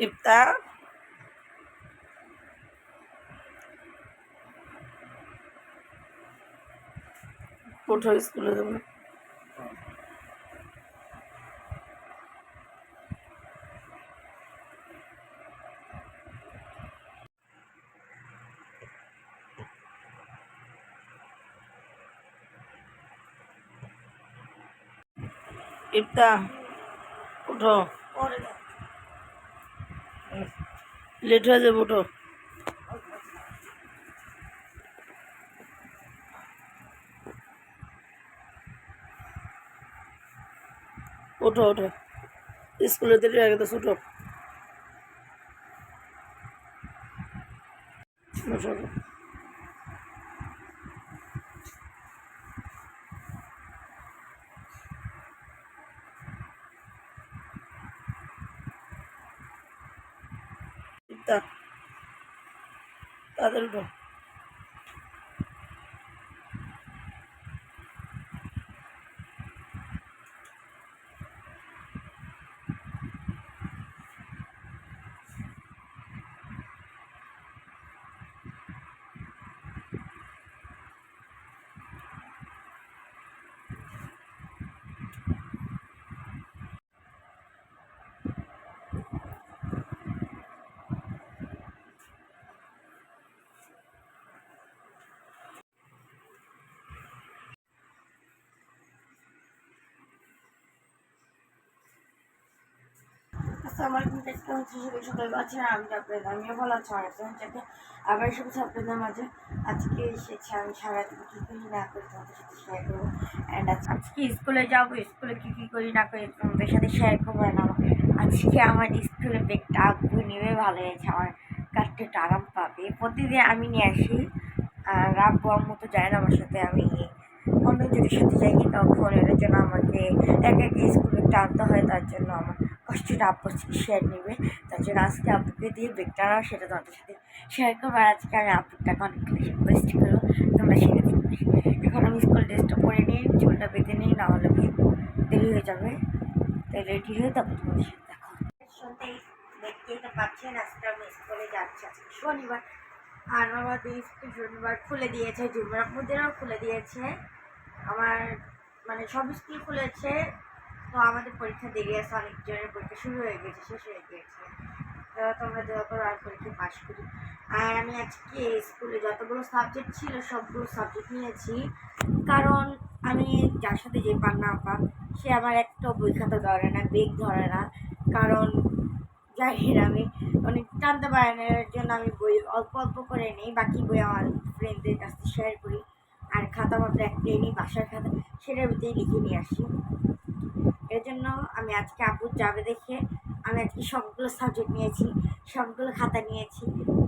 ইফতার ওঠো স্কুলে যাব। ইফতা। উঠো। লেট হয়ে যাবে উঠো ওঠো ওঠো। স্কুলে দেরি হয়ে গেছে উঠো ইফতা উঠো আমি আমার আপনাদের মাঝে। আজকে আমি করি না করি তোমাদের সাথে শেয়ার করব। অ্যান্ড আজকে স্কুলে যাব স্কুলে কী কী করি না করি তোমাদের সাথে শেয়ার করব। না আজকে আমার স্কুলে ব্যাগটা নেবে ভালো হয়েছে, আমার একটু আরাম পাবে। প্রতিদিন আমি নিয়ে আসি, আর আব্বু আম্মু তো যায় না আমার সাথে, আমি অন্য যদি সাথে যাই তখন এটার জন্য আমাকে এক একা স্কুলে টানতে হয় তার জন্য আমার। কষ্টটা আব্বুর সাথে শেয়ার নেবে। তার জন্য আজকে আব্বুকে দিয়ে বেগটা আনাও সেটা তোমাদের সাথে শেয়ার করব। আর আজকে আমি আব্বুর টাকা অনেক রিকোয়েস্ট করব। তোমরা সেটা দেখবে এখন আমি স্কুল ড্রেসটা পরে নিই চুলটা বেঁধে নিই না হলে দেরি হয়ে যাবে। তাই রেডি হয়ে তারপর তোমাদের সাথে দেখা দেখতেই তো পাচ্ছেন, আজকে আমি স্কুলে যাচ্ছি। আজকে শনিবার। আর আমাদের স্কুল শনিবার খুলে দিয়েছে জুমরাপুরদেরও খুলে দিয়েছে। আমার মানে সব স্কুল খুলেছে। তো আমাদের পরীক্ষা দেরি আছে অনেক জনের পরীক্ষা শুরু হয়ে গেছে, শেষ হয়ে গিয়েছে তো তোমরা দেওয়া করো আর পরীক্ষা পাশ করি। আর আমি আজকে স্কুলে যতগুলো সাবজেক্ট ছিল, সবগুলো সাবজেক্ট নিয়েছি। কারণ আমি যার সাথে যে পার না পাক সে আমার একটা বই খাতা ধরে না, বেগ ধরে না। কারণ না আমি অনেক টানতে পারে না, এর জন্য আমি বই অল্প অল্প করে নিই, বাকি বই আমার ফ্রেন্ডদের কাছ শেয়ার করি। আর খাতা মাত্র একটাই নিই বাসার খাতা, সেটার ভিতরেই লিখে নিয়ে আসি। এর জন্য আমি আজকে আব্বুর যাবে দেখে আমি আজকে সবগুলো সাবজেক্ট নিয়েছি, সবগুলো খাতা নিয়েছি।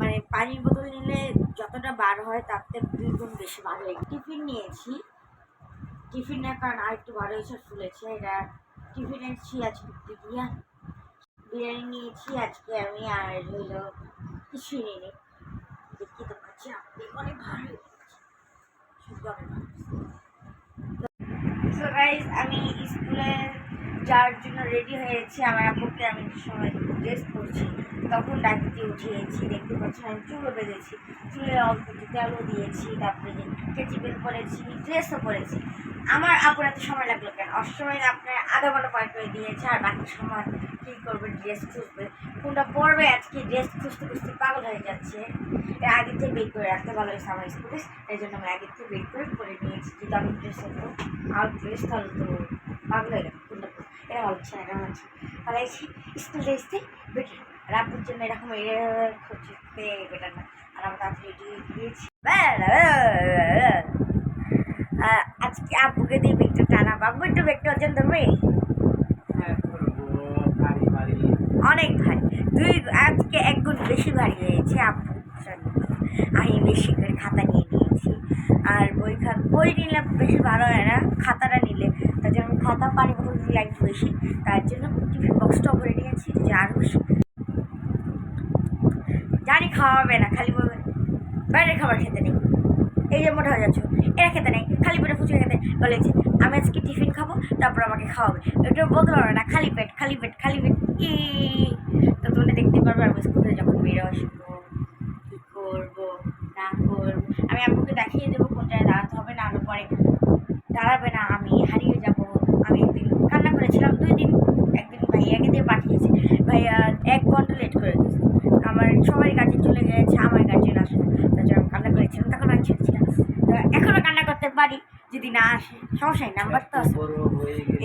মানে পানির বোতল নিলে যতটা বার হয় তার থেকে দুই গুণ বেশি বার হয়। টিফিন নিয়েছি। টিফিনের কারণ আর একটু ভালো হয়েছে, ফুলেছে। এটা টিফিন আজকে বিরিয়ানি বিরিয়ানি নিয়েছি, আজকে আমি আর হইল কিছুই নিই দেখি তো পাচ্ছি আপনি অনেক ভালো ভালো আমি স্কুলে যাওয়ার জন্য রেডি হয়েছি, আমার আপুকে আমি সময় ড্রেস করছি তখন ডাকতে উঠিয়েছি, দেখতে পাচ্ছি আমি চুলও বেঁধেছি। চুলে অল্প তেলও দিয়েছি, তারপরে যে বেল পরেছি ড্রেসও পরেছি আমার আপুর এত সময় লাগল কেন? অসময় আপনার আধা ঘণ্টা পর করে দিয়েছে, আর বাকি সময় কী করবে? ড্রেস খুঁজবে। কোনটা পরবে? আজকে ড্রেস খুঁজতে খুঁজতে পাগল হয়ে যাচ্ছে। এর আগে থেকে বের করে রাখতে ভালো হয়েছে আমার স্কুলে এই জন্য আমি আগের থেকে বের করে পরে নিয়েছি। যদি আমি ড্রেস হতো আর ড্রেস তাহলে তো পাগল হয়ে ভালো হচ্ছে না ভালো হচ্ছে। তাহলে স্কুল বেটার। আর জন্য এরকম খুঁজতে বেটার না। আর আমরা তাড়াতাড়ি রেডি দিয়েছি আজকে আপুকে দিয়ে বেগটা টানা। বাবু, একটু বেগটা ওজন ধরবে? অনেক ভারী। দুই, আজকে এক গুণ বেশি ভারী হয়েছে আপু আমি বেশি করে খাতা নিয়ে নিয়েছি। আর বই খাতা বই নিলে বেশি ভালো হয় না। খাতাটা তার আমি খাতা পানি বোতল একটু বেশি তার জন্য টিফিন বক্সটাও করে নিয়েছি, যে আরও বেশি জানি খাওয়াবে না, খালি বলবে, বাইরের খাবার খেতে নেই। এই যে মোটা হয়ে যাচ্ছ, এরা খেতে নেই, খালি পেটে ফুচকা খেতে বলেছে আমি আজকে টিফিন খাব, তারপর আমাকে খাওয়াবে। এটা বলতে পারবে না, খালি পেট খালি পেট খালি পেট, ই। তো তোমরা দেখতে পারবে আমি স্কুল যখন বেরো আসব কী করব, না করব। আমি আব্বুকে দেখিয়ে দেবো কোনটায় দাঁড়াতে হবে না হলে পরে দাঁড়াবে না আমি হারিয়ে যাব আমি একদিন কান্না করেছিলাম দুই দিন একদিন ভাইয়াকে দিয়ে পাঠিয়েছি ভাইয়া এক ঘণ্টা লেট করে দিয়েছে। আমার সবাই গার্জেন চলে গেছে আমার গার্জেন আসে তার জন্য আমি কান্না করেছিলাম, তখন আমি ছেড়েছিলাম তো এখনও কান্না করতে পারি, যদি না আসে সমস্যা নাম্বার তো আছে।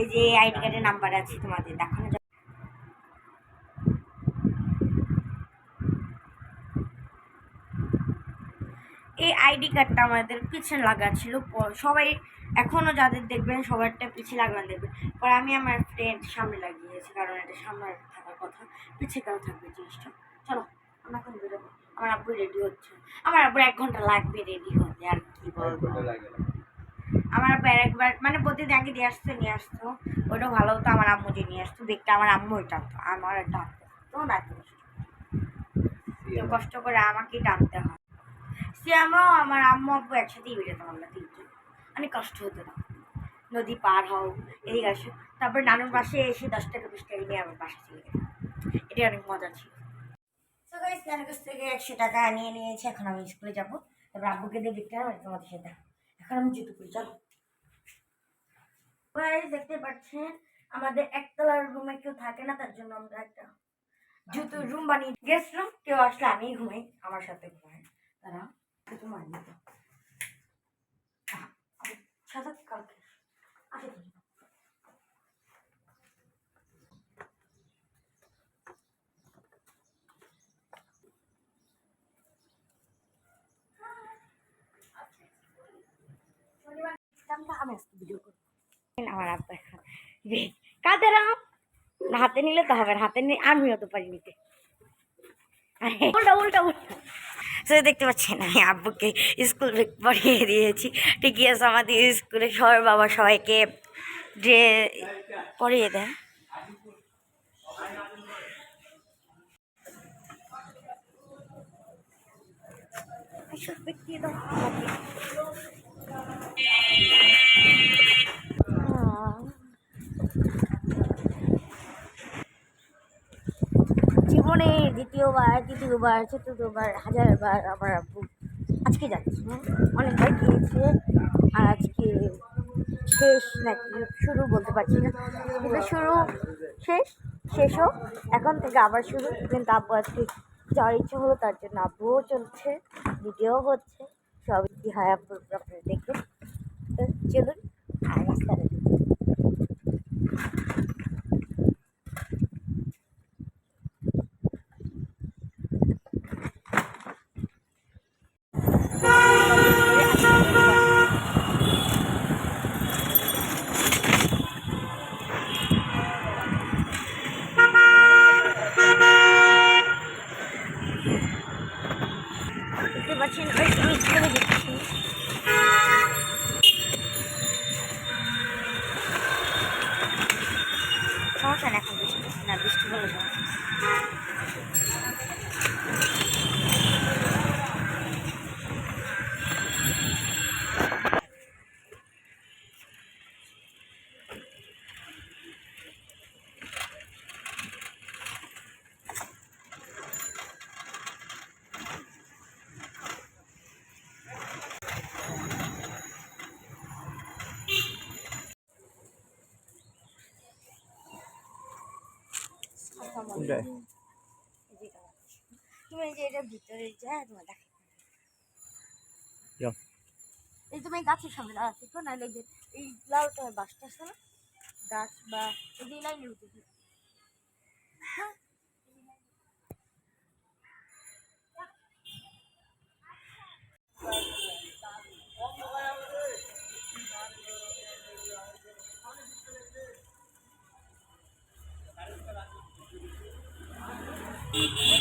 এই যে আইডি কার্ডের নাম্বার আছে তোমাদের, দেখানো যাবে এই আইডি কার্ডটা আমাদের পিছনে লাগা ছিল সবাই এখনও যাদের দেখবেন, সবারটা পিছিয়ে লাগানো দেখবেন। পরে আমি আমার ফ্রেন্ড সামনে লাগিয়েছি, কারণ এটা সামনে কথা পিছিয়ে কেন থাকবে জিনিসটা? চলো আমরা এখন বেরোবো। আমার আব্বু রেডি হচ্ছে। আমার আব্বু এক ঘণ্টা লাগবে রেডি হতে আর কি বলব। আমার আব্বা একবার মানে প্রতিদিন আগে দিয়ে আসতো নিয়ে আসতো। ওটা ভালো হতো আমার আম্মু যে নিয়ে আসতো দেখতে আমার আম্মু টানতো আমার টানতো তো না এত কষ্ট। করে? আমাকেই টানতে হয়। সে আমরাও আমার আম্মু আব্বু একসাথেই বেরোতাম আমরা তিনজন। অনেক কষ্ট হতো না। নদী পার হও এদিকে আসো। তারপর নানুর পাশে এসে দশ টাকা বিশ টাকা নিয়ে আমার বাসা চলে এটা অনেক মজা ছিল। তো গাইস নানুর কাছ থেকে একশো টাকা নিয়ে নিয়েছি, এখন আমি স্কুলে যাব। তারপর আব্বুকে দিয়ে বিক্রি হবে তোমাদের সাথে। এখন আমি জুতো পরি চলো গাইস দেখতে পাচ্ছেন, আমাদের একতলার রুমে কেউ থাকে না, তার জন্য আমরা একটা জুতো রুম বানিয়ে গেস্ট রুম কেউ আসলে আমি ঘুমাই, আমার সাথে ঘুমাই তারা জুতো মানি তো সাদা কালকে আসে তুমি। শনিবার আমি আজকে ভিডিও করব আমার আব্বা বেশ কাঁদে রাম না, হাতে নিলে তো হবে হাতে নিয়ে আমিও তো পারি নিতে উল্টা উল্টা উল্টা সে দেখতে পাচ্ছেন আমি আব্বুকে স্কুল ব্যাগ দিয়েছি ঠিকই আছে, আমাদের স্কুলে সবার বাবা সবাইকে ড্রে পরিয়ে দেয় আমাকে। আহ। দ্বিতীয়বার তৃতীয়বার চতুর্থবার, হাজারবার আমার আব্বু আজকে যাচ্ছে? অনেকবার গিয়েছে আর আজকে শেষ নাকি, শুরু বলতে পারছি না। কিন্তু শুরু শেষ, শেষও। এখন থেকে আবার শুরু। কিন্তু আব্বু আজকে যাওয়ার ইচ্ছে হলো, তার জন্য আব্বুও চলছে ভিডিও হচ্ছে। সবই কি হয় আব্বুর আপনারা দেখবেন তো চলুন, আর তুমি যে এটা ভিতরে এই তুমি গাছের সামনে দাঁড়া থাকো নাহলে যে এই লাউটা বাসটা আছে গাছ বা এই যে Thank you. Mm-hmm.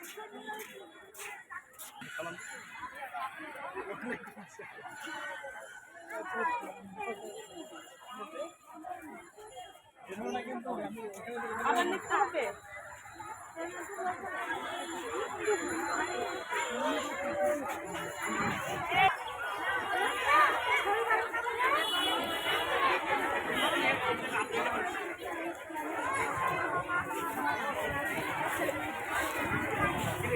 সেই দেখতে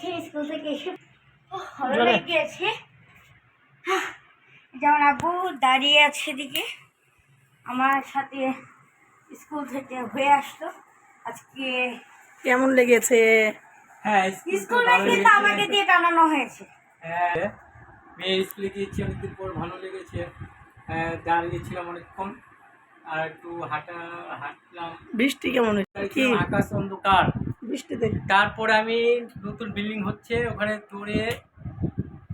পাচ্ছি স্কুল থেকে এসে ভালো লেগে যেমন আব্বু দাঁড়িয়ে আছে এদিকে আমার সাথে স্কুল থেকে হয়ে আসলো। আজকে কেমন লেগেছে? হ্যাঁ স্কুল কিন্তু আমাকে দিয়ে টানানো হয়েছে। হ্যাঁ মেয়ের স্কুলে গিয়েছি অনেকদিন পর ভালো লেগেছে। হ্যাঁ, দাঁড়িয়েছিলাম অনেকক্ষণ আর একটু হাঁটা হাঁটলাম। বৃষ্টি কেমন আকাশ অন্ধকার। বৃষ্টিতে তারপরে আমি নতুন বিল্ডিং হচ্ছে ওখানে দৌড়ে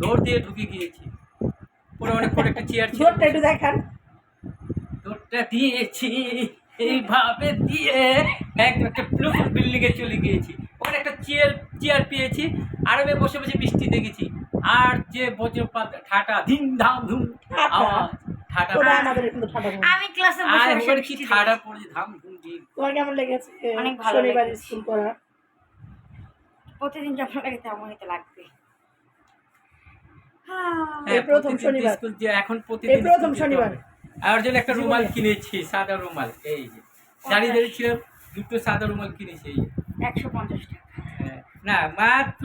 দৌড় দিয়ে ঢুকে গিয়েছি। পরে অনেক পরে একটা চেয়ার ছিল। জোরটা একটু দেখান। দৌড়টা দিয়েছি এইভাবে দিয়ে একদম একটা ব্লু বিল্ডিং এ চলে গিয়েছি। ওখানে একটা চেয়ার চেয়ার পেয়েছি আর আমি বসে বসে বৃষ্টি দেখেছি। আর যে বজ্রপাত ঠাটা ধিম ধাম ধুম আওয়াজ ঠাটা। আমি ক্লাসে বসে বসে ঠাডা দেখছি। ধাম ধুম তোমার কেমন লেগেছে? অনেক ভালো শনিবার লেগেছে। স্কুল করা প্রতিদিন যখন লাগে তেমনই তো লাগবে। এই প্রথম শনিবার। এখন প্রতিদিন প্রথম শনিবার। আর জন্য একটা রুমাল কিনেছি সাদা রুমাল এই যে। দাঁড়িয়ে দাঁড়িয়েছিলাম দুটো সাদা রুমাল কিনেছি এই একশো পঞ্চাশ টাকা। হ্যাঁ, না মাত্র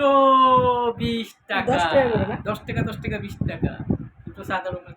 বিশ টাকা? দশ টাকা দশ টাকা বিশ টাকা। দুটো সাদা রুমাল